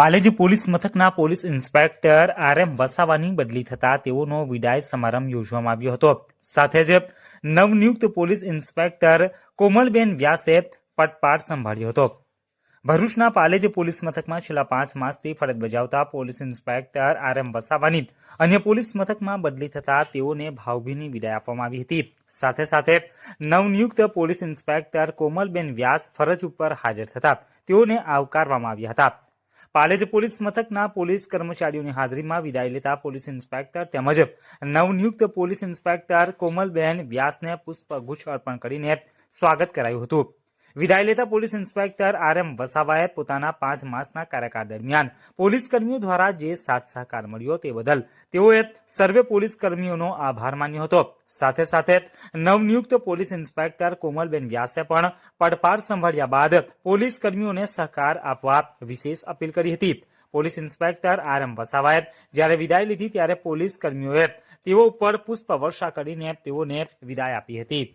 Palej police મથકના police inspector R M વસાવાની બદલી થતા તેઓનો વિદાય સમારંભ યોજવામાં આવ્યો હતો. સાથે જ નવનિયુક્ત પોલીસ ઇન્સ્પેક્ટર કોમલબેન વ્યાસે પટપાટ સંભાળ્યો હતો. ભરૂચના પાલેજ પોલીસ મથકમાં છેલ્લા પાંચ માસથી ફરજ બજાવતા પોલીસ ઇન્સ્પેક્ટર આર એમ વસાવાની અન્ય પોલીસ મથકમાં બદલી થતા તેઓને ભાવભીની વિદાય આપવામાં આવી હતી. સાથે સાથે નવનિયુક્ત પોલીસ ઇન્સ્પેક્ટર કોમલબેન વ્યાસ ફરજ ઉપર હાજર થતા તેઓને આવકારવામાં આવ્યા હતા. પાલેજ પોલીસ મથકના પોલીસ કર્મચારીઓની હાજરીમાં વિદાય લેતા પોલીસ ઇન્સ્પેક્ટર તેમજ નવનિયુક્ત પોલીસ ઇન્સ્પેક્ટર કોમલબેન વ્યાસને પુષ્પગુચ્છ અર્પણ કરીને સ્વાગત કરાયું હતું. વિદાય લેતા પોલીસ ઇન્સ્પેક્ટર આર એમ વસાવાએ પોતાના પાંચ માસના કાર્યકાળ દરમિયાન પોલીસ કર્મીઓ દ્વારા જે સાથ સહકાર મળ્યો તે બદલ તેઓએ સર્વે પોલીસ કર્મીઓનો આભાર માન્યો હતો. સાથે સાથે નવનિયુક્ત પોલીસ ઇન્સ્પેક્ટર કોમલબેન વ્યાસે પણ પડપાર સંભાળ્યા બાદ પોલીસ કર્મીઓને સહકાર આપવા વિશેષ અપીલ કરી હતી. પોલીસ ઇન્સ્પેક્ટર આર એમ વસાવાએ જ્યારે વિદાય લીધી ત્યારે પોલીસ કર્મીઓએ તેઓ ઉપર પુષ્પ વર્ષા કરીને તેઓને વિદાય આપી હતી.